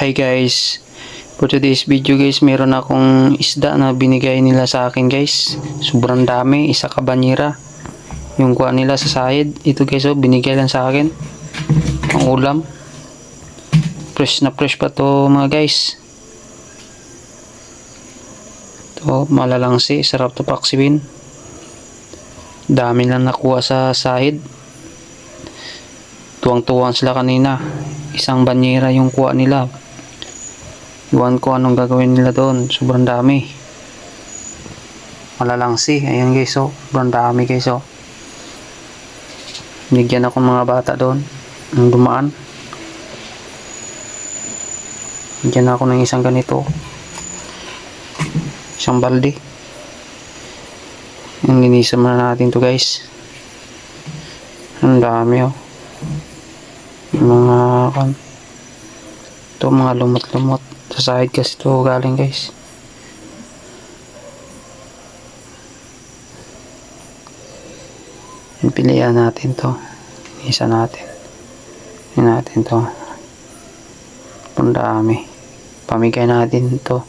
Hi guys, for today's video guys, meron akong isda na binigay nila sa akin guys. Sobrang dami, isa kabanyera. Yung kuha nila sa sahid, ito guys oh, binigay lang sa akin. Ang ulam. Fresh na fresh pa to mga guys. To, malalangsi, sarap to paksiwin. Dami lang nakuha sa sahid. Tuwang-tuwang sila kanina. Isang banyera yung kuha nila. Iwan ko anong gagawin nila doon. Sobrang dami. Malalangsi. Ayan guys oh. Sobrang dami guys oh. Binigyan ako mga bata doon. Ang dumaan. Bigyan ako ng isang ganito. Isang balde. Ang linisan muna natin to guys. Ang dami oh. Mga kan. Ito mga lumot-lumot. Sa sahid kasi ito galing guys. Pilihan natin to. Isa natin. Yan natin to. Ang dami. Pamigay natin to.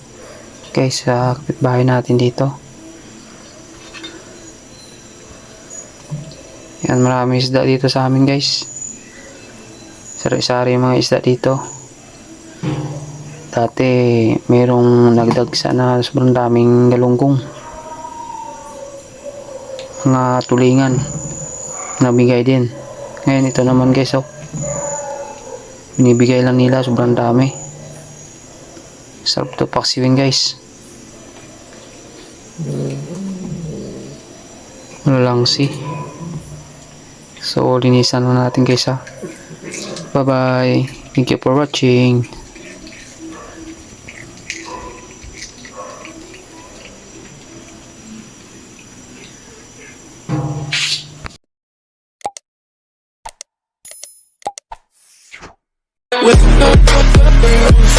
Guys, sa kapitbahay natin dito. Yan, marami isda dito sa amin guys. Sari-sari mga isda dito. Dati, merong nagdagsa na sobrang daming galunggong. Mga tulingan. Nabigay din. Ngayon, ito naman guys, oh. Binibigay lang nila, sobrang dami. Sarap to paksiwin guys. Malangsi. So, linisan na natin guys ha. Bye bye. Thank you for watching. With no